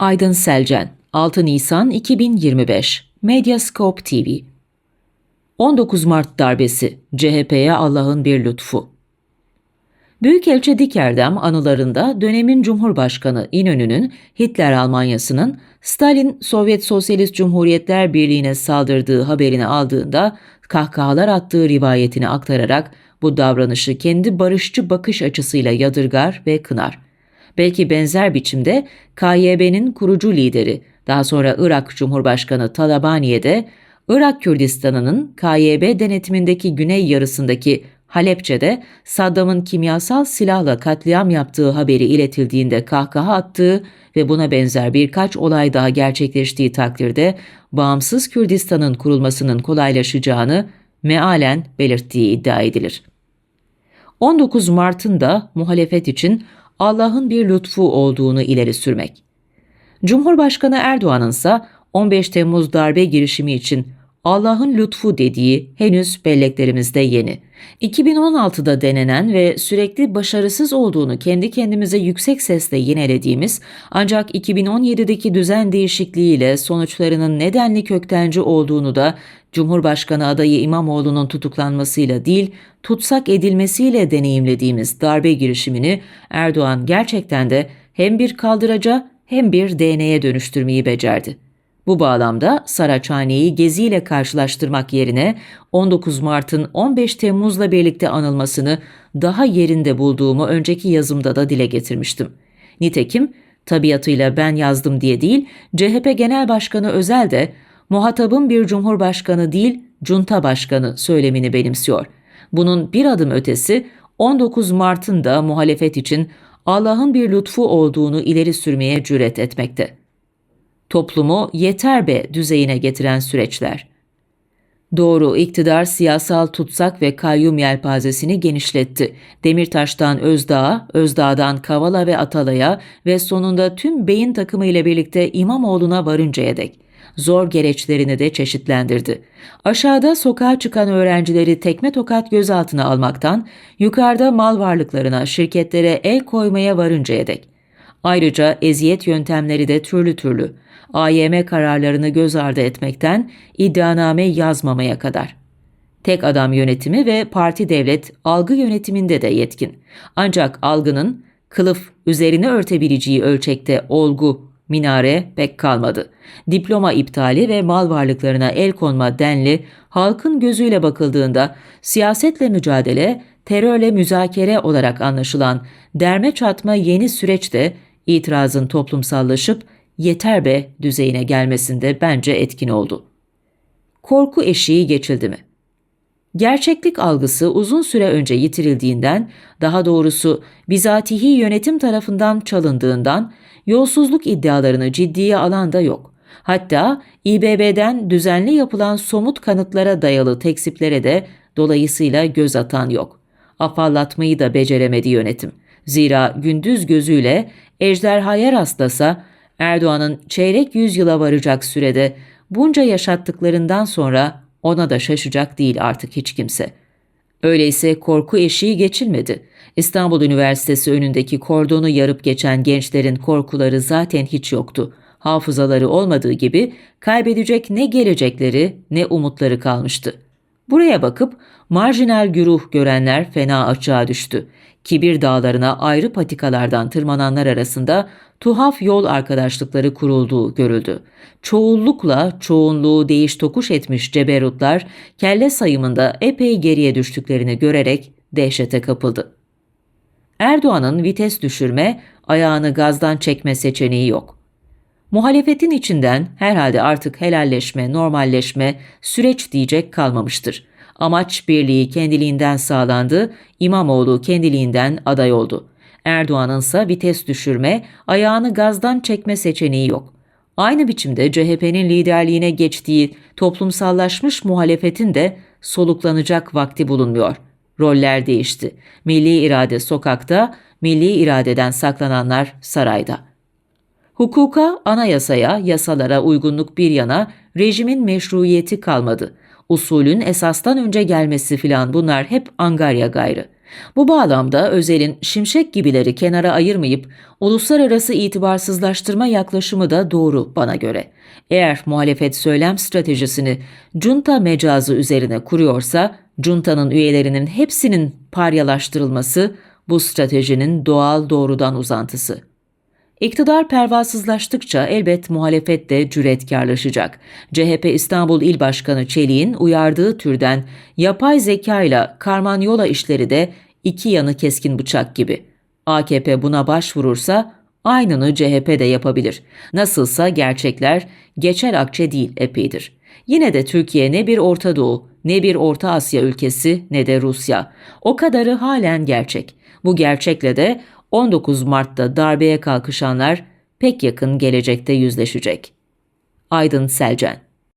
Aydın Selcen 6 Nisan 2025 Medyascope TV 19 Mart darbesi CHP'ye Allah'ın bir lütfu Büyükelçi Dikerdem anılarında dönemin Cumhurbaşkanı İnönü'nün Hitler Almanyası'nın Stalin Sovyet Sosyalist Cumhuriyetler Birliği'ne saldırdığı haberini aldığında kahkahalar attığı rivayetini aktararak bu davranışı kendi barışçı bakış açısıyla yadırgar ve kınar. Belki benzer biçimde KYB'nin kurucu lideri, daha sonra Irak Cumhurbaşkanı Talabaniye de Irak Kürdistan'ının KYB denetimindeki güney yarısındaki Halepçe'de Saddam'ın kimyasal silahla katliam yaptığı haberi iletildiğinde kahkaha attığı ve buna benzer birkaç olay daha gerçekleştiği takdirde bağımsız Kürdistan'ın kurulmasının kolaylaşacağını mealen belirttiği iddia edilir. 19 Mart'ın da muhalefet için Allah'ın bir lütfu olduğunu ileri sürmek. Cumhurbaşkanı Erdoğan'ın ise 15 Temmuz darbe girişimi için Allah'ın lütfu dediği henüz belleklerimizde yeni. 2016'da denenen ve sürekli başarısız olduğunu kendi kendimize yüksek sesle yinelediğimiz ancak 2017'deki düzen değişikliğiyle sonuçlarının nedenli köktenci olduğunu da Cumhurbaşkanı adayı İmamoğlu'nun tutuklanmasıyla değil, tutsak edilmesiyle deneyimlediğimiz darbe girişimini Erdoğan gerçekten de hem bir kaldıraca hem bir DNA'ya dönüştürmeyi becerdi. Bu bağlamda Saraçhane'yi Gezi ile karşılaştırmak yerine 19 Mart'ın 15 Temmuz'la birlikte anılmasını daha yerinde bulduğumu önceki yazımda da dile getirmiştim. Nitekim tabiatıyla ben yazdım diye değil, CHP Genel Başkanı Özel de muhatabın bir cumhurbaşkanı değil, junta başkanı söylemini benimsiyor. Bunun bir adım ötesi 19 Mart'ın da muhalefet için Allah'ın bir lütfu olduğunu ileri sürmeye cüret etmekte toplumu yeter be düzeyine getiren süreçler. Doğru, iktidar siyasal tutsak ve kayyum yelpazesini genişletti. Demirtaş'tan Özdağ'a, Özdağ'dan Kavala ve Atalay'a ve sonunda tüm beyin takımı ile birlikte İmamoğlu'na varıncaya dek. Zor gereçlerini de çeşitlendirdi. Aşağıda sokağa çıkan öğrencileri tekme tokat gözaltına almaktan, yukarıda mal varlıklarına, şirketlere el koymaya varıncaya dek. Ayrıca eziyet yöntemleri de türlü türlü. AYM kararlarını göz ardı etmekten iddianame yazmamaya kadar. Tek adam yönetimi ve parti devlet algı yönetiminde de yetkin. Ancak algının kılıf üzerine örtebileceği ölçekte olgu, minare pek kalmadı. Diploma iptali ve mal varlıklarına el konma denli halkın gözüyle bakıldığında siyasetle mücadele, terörle müzakere olarak anlaşılan derme çatma yeni süreçte itirazın toplumsallaşıp yeter be düzeyine gelmesinde bence etkin oldu. Korku eşiği geçildi mi? Gerçeklik algısı uzun süre önce yitirildiğinden, daha doğrusu bizatihi yönetim tarafından çalındığından yolsuzluk iddialarını ciddiye alan da yok. Hatta İBB'den düzenli yapılan somut kanıtlara dayalı teksiplere de dolayısıyla göz atan yok. Afallatmayı da beceremedi yönetim. Zira gündüz gözüyle ejderhaya rastlasa Erdoğan'ın çeyrek yüzyıla varacak sürede bunca yaşattıklarından sonra ona da şaşacak değil artık hiç kimse. Öyleyse korku eşiği geçilmedi. İstanbul Üniversitesi önündeki kordonu yarıp geçen gençlerin korkuları zaten hiç yoktu. Hafızaları olmadığı gibi kaybedecek ne gelecekleri ne umutları kalmıştı. Buraya bakıp marjinal güruh görenler fena açığa düştü. Kibir dağlarına ayrı patikalardan tırmananlar arasında tuhaf yol arkadaşlıkları kurulduğu görüldü. Çoğullukla çoğunluğu değiş tokuş etmiş ceberutlar kelle sayımında epey geriye düştüklerini görerek dehşete kapıldı. Erdoğan'ın vites düşürme, ayağını gazdan çekme seçeneği yok. Muhalefetin içinden herhalde artık helalleşme, normalleşme, süreç diyecek kalmamıştır. Amaç birliği kendiliğinden sağlandı, İmamoğlu kendiliğinden aday oldu. Erdoğan'ın ise vites düşürme, ayağını gazdan çekme seçeneği yok. Aynı biçimde CHP'nin liderliğine geçtiği toplumsallaşmış muhalefetin de soluklanacak vakti bulunmuyor. Roller değişti. Milli irade sokakta, milli iradeden saklananlar sarayda. Hukuka, anayasaya, yasalara uygunluk bir yana rejimin meşruiyeti kalmadı. Usulün esastan önce gelmesi filan bunlar hep angarya gayrı. Bu bağlamda Özel'in şimşek gibileri kenara ayırmayıp uluslararası itibarsızlaştırma yaklaşımı da doğru bana göre. Eğer muhalefet söylem stratejisini junta mecazı üzerine kuruyorsa, juntanın üyelerinin hepsinin paryalaştırılması bu stratejinin doğal doğrudan uzantısı. İktidar pervasızlaştıkça elbet muhalefet de cüretkarlaşacak. CHP İstanbul İl Başkanı Çelik'in uyardığı türden yapay zekayla karmanyola işleri de iki yanı keskin bıçak gibi. AKP buna başvurursa aynını CHP de yapabilir. Nasılsa gerçekler geçer akçe değil epeydir. Yine de Türkiye ne bir Orta Doğu, ne bir Orta Asya ülkesi ne de Rusya. O kadarı halen gerçek. Bu gerçekle de 19 Mart'ta darbeye kalkışanlar pek yakın gelecekte yüzleşecek. Aydın Selcen